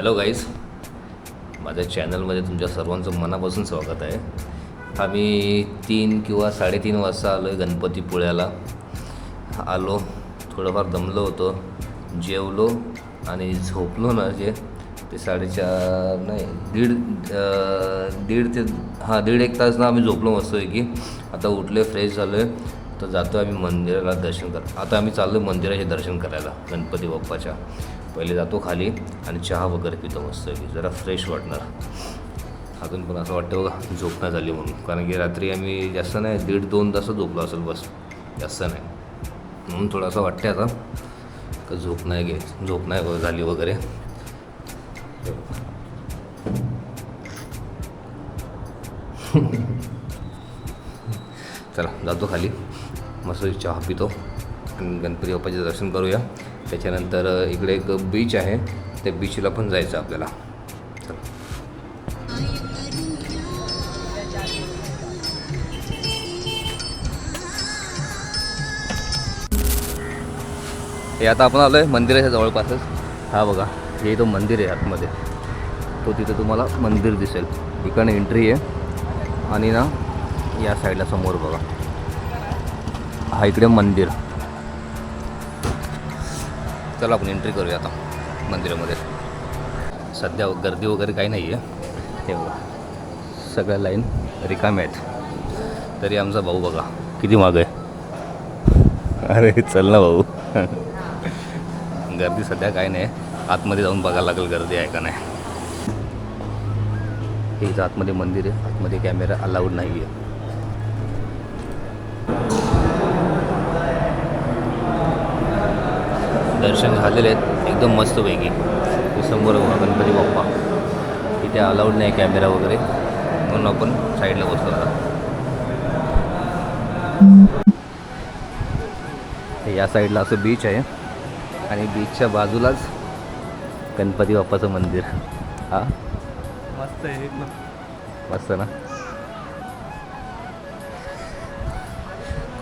Hello guys माझ्या चॅनलमध्ये तुमच्या सर्वांचं मनापासून स्वागत आहे. आम्ही तीन किंवा साडेतीन वाजता आलो आहे गणपतीपुळ्याला आलो थोडंफार दमलो होतो. जेवलो आणि झोपलो ना जे ते साडेचार नाही दीड दीड ते हां दीड एक तास ना आम्ही झोपलो मस्त की आता उठले फ्रेश झालो आहे तर जातो आम्ही मंदिराला दर्शन कर आता आम्ही चाललो मंदिराचे दर्शन करायला गणपती बाप्पाच्या. पहिले जातो खाली आणि चहा वगैरे पितो मस्त की जरा फ्रेश वाटणार. अजून पण असं वाटतं बघा झोप नाही झाली म्हणून. कारण की रात्री आम्ही जास्त नाही दीड दोन तास झोपलो असेल बस जास्त नाही. म्हणून थोडंसं वाटते आता का झोप नाही घे झोप नाही झाली वगैरे. चला जातो खाली. मस्त चहा पितो. आणि गणपती बाप्पाचे दर्शन करूया. त्याच्यानंतर इकडे एक बीच आहे. त्या बीचला पण जायचं आपल्याला. हे आता आपण आलो आहे मंदिराच्या जवळपासच. हा बघा हे तो मंदिर आहे आतमध्ये. तो तिथे तुम्हाला मंदिर दिसेल. इकडनं एंट्री आहे. आणि ना या साईडला समोर बघा. हा इकडे मंदिर. चला आपण एंट्री करूया आता मंदिरामध्ये. सध्या गर्दी वगैरे काही नाही आहे हे बघा. सगळ्या लाईन रिकाम्या आहेत. तरी आमचा भाऊ बघा किती माग आहे. अरे चल ना भाऊ. गर्दी सध्या काही नाही. आतमध्ये जाऊन बघायला लागेल गर्दी आहे का नाही. हे इथं आतमध्ये मंदिर आहे. आतमध्ये कॅमेरा अलाउड नाही आहे दर्शन झालेले आहेत. एकदम मस्तपैकी. समोर गणपती बाप्पा. इथे अलाउड नाही कॅमेरा वगैरे. म्हणून आपण साईडला बसलो आता. या साईडला असं बीच आहे. आणि बीचच्या बाजूलाच गणपती बाप्पाचं मंदिर. हा? मस्त आहे मस्त ना?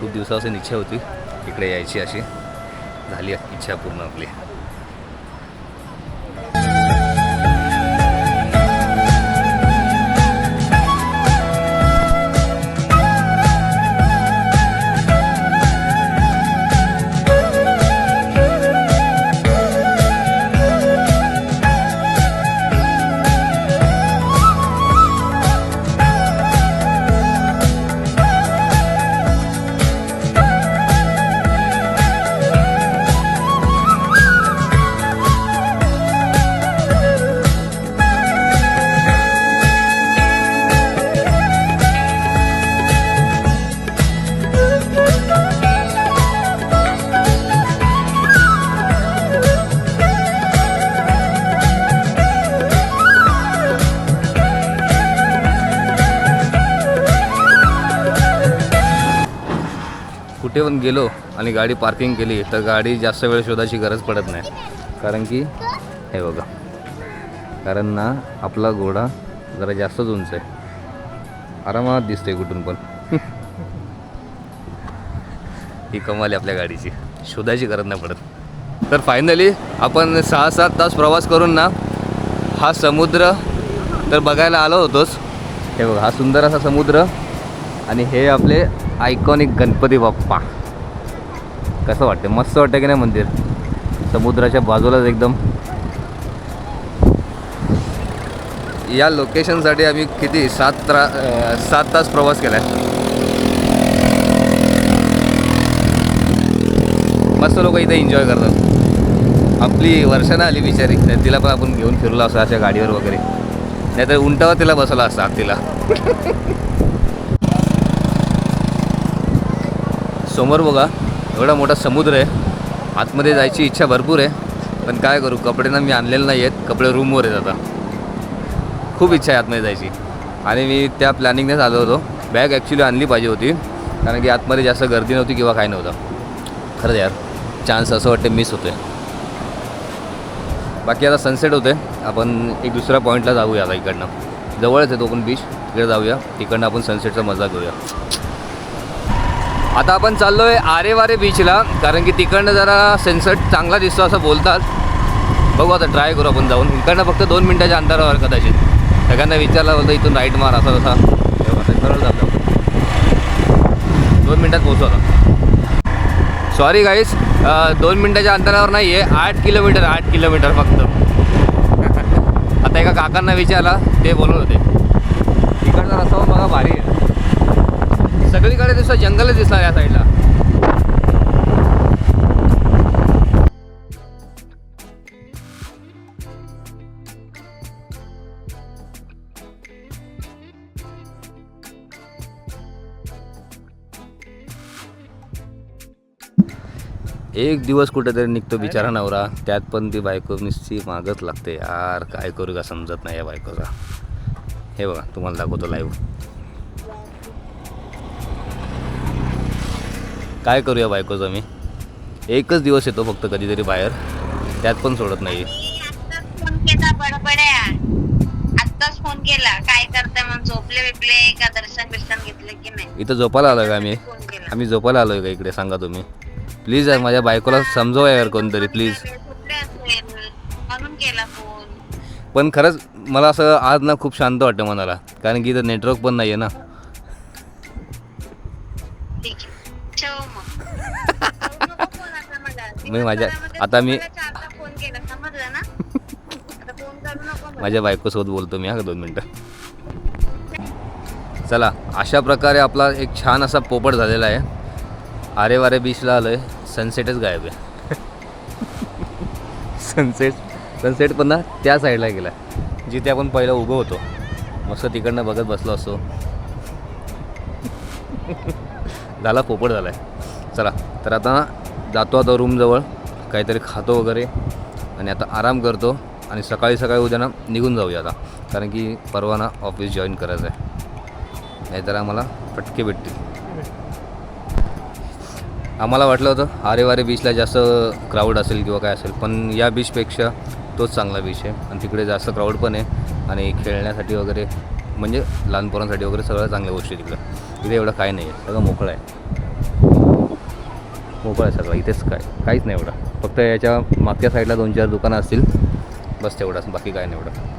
खूप दिवसापासून इच्छा होती इकडे यायची अशी. झाली इच्छा पूर्ण आपली. कुठे गेलो आणि गाडी पार्किंग केली तर गाडी जास्त वेळ शोधायची गरज पडत नाही. कारण की हे बघा. कारण ना आपला घोडा जरा जास्तच उंच आहे. आरामात दिसते कुठून पण. ही कमाल आहे आपल्या गाडीची. शोधायची गरज नाही पडत. तर फायनली आपण सहा सात तास प्रवास करून ना हा समुद्र तर बघायला आलो होतोच. हे बघा हा सुंदर असा समुद्र. आणि हे आपले आयकॉनिक गणपती बाप्पा. कसं वाटतं मस्त वाटतं की नाही मंदिर? समुद्राच्या बाजूलाच एकदम. या लोकेशनसाठी आम्ही किती? सात त्रा सात तास प्रवास केला आहे मस्त लोक इथे एन्जॉय करतात. आपली वर्षानं आली बिचारी. नाही तिला पण आपण घेऊन फिरलो असं अशा गाडीवर वगैरे. नाहीतर उंटावर तिला बसवला असता तिला समोर बघा एवढा मोठा समुद्र आहे. आतमध्ये जायची इच्छा भरपूर आहे. पण काय करू कपडे ना मी आणलेले नाही आहेत. कपडे रूमवर आहेत आता. खूप इच्छा आहे आतमध्ये जायची. आणि मी त्या प्लॅनिंगनेच आलो होतो. बॅग ॲक्च्युली आणली पाहिजे होती. कारण की आतमध्ये जास्त गर्दी नव्हती किंवा काय नव्हतं. खरं यार चान्स असं वाटते मिस होते बाकी आता सनसेट होते आपण एक दुसऱ्या पॉईंटला जाऊया आता इकडनं. जवळच आहे तो पण बीच तिकडे जाऊया. तिकडनं आपण सनसेटचा मजा घेऊया. आता आपण चाललो आहे आरेवारे बीचला कारण की तिकडनं जरा सनसेट चांगला दिसतो असं बोलतात. बघू आता ट्राय करू आपण जाऊन. इकडनं फक्त दोन मिनटाच्या अंतरावर कदाचित. सगळ्यांना विचारलं होतं इथून राईट मार असा तसा. सरळ जातो दोन मिनटात पोहोचू आता. सॉरी गाईस दोन मिनटाच्या अंतरावर नाही आहे आठ किलोमीटर आठ किलोमीटर फक्त. आता एका काकांना विचारला ते बोलत होते. तिकडचा रस्ता बघा भारी आहे. सगळीकडे दिसतं जंगलच दिसणार या साईडला. एक दिवस कुठेतरी निघतो बिचारा नवरा त्यात पण ती बायको नुसती मागच लागते. यार काय करू का समजत नाही या बायकोचा. हे बघा तुम्हाला दाखवतो लाईव्ह काय करू या बायकोचं मी? एकच दिवस येतो फक्त कधीतरी बाहेर. त्यात पण सोडत नाही. आत्ताच फोन केला बडबड्या. आत्ताच फोन केला. काय करताय मग झोपले बिपले का दर्शन बिर्शन घेतले की नाही? इथं झोपायला आलो का आम्ही? फोन केला. आम्ही झोपायला आलोय का इकडे? सांगा तुम्ही. प्लीज यार माझ्या बायकोला समजवा यार कोणतरी प्लीज झोपले असेल? म्हणून केला फोन. पण खरंच मला असं आज ना खूप शांत वाटतं मनाला. कारण की इथं नेटवर्क पण नाही आहे ना. ठीक आहे. ठेव मग. नको आता मला. मी माझ्या- दिवसभरामध्ये आता मी- तुम्हाला चारदा फोन केला समजलं ना? आता फोन करू नको मला. माझ्या बायकोसोबत बोलतो मी हा दोन मिनटं? चला अशा प्रकारे आपला एक छान असा पोपट झालेला आहे. आरे वारे बीचला आलो आहे सनसेटच गायब आहे. सनसेट सनसेट पण ना त्या साईडला गेला जिथे आपण पहिलं उभं होतो. मस्त तिकडनं बघत बसलो असतो. झाला पोपट झाला आहे चला तर आता जातो आता रूमजवळ काहीतरी खातो वगैरे. आणि आता आराम करतो आणि सकाळी सकाळी उद्या ना निघून जाऊया आता. कारण की परवा ना ऑफिस जॉईन करायचं आहे. नाहीतर आम्हाला फटके भेटतील. आम्हाला वाटलं होतं आरे वारे बीचला जास्त क्राऊड असेल किंवा काय असेल पण या बीचपेक्षा तोच चांगला बीच आहे. आणि तिकडे जास्त क्राऊड पण आहे. आणि खेळण्यासाठी वगैरे म्हणजे लहान पोरांसाठी वगैरे सगळ्या चांगल्या गोष्टी तिकडं इथे एवढं काय नाही आहे. सगळं मोकळं आहे. मोकळं आहे सगळं. इथेच काय? काहीच नाही एवढं. फक्त याच्या मागच्या साईडला दोन चार दुकानं असतील. बस तेवढंच बाकी काय नाही एवढं.